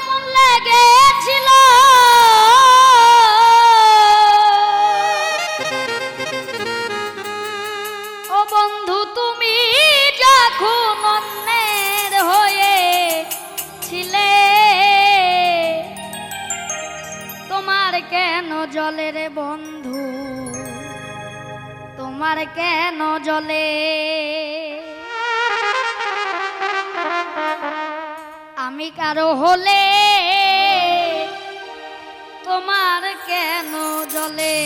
কেমন লেগেছিল? ও বন্ধু, তুমি যখন অন্যের হয়ে ছিলে, তোমার কেন জলে রে বন্ধু? তোমার কেন জলে আমি কারও হলে তোমার কেন জলে?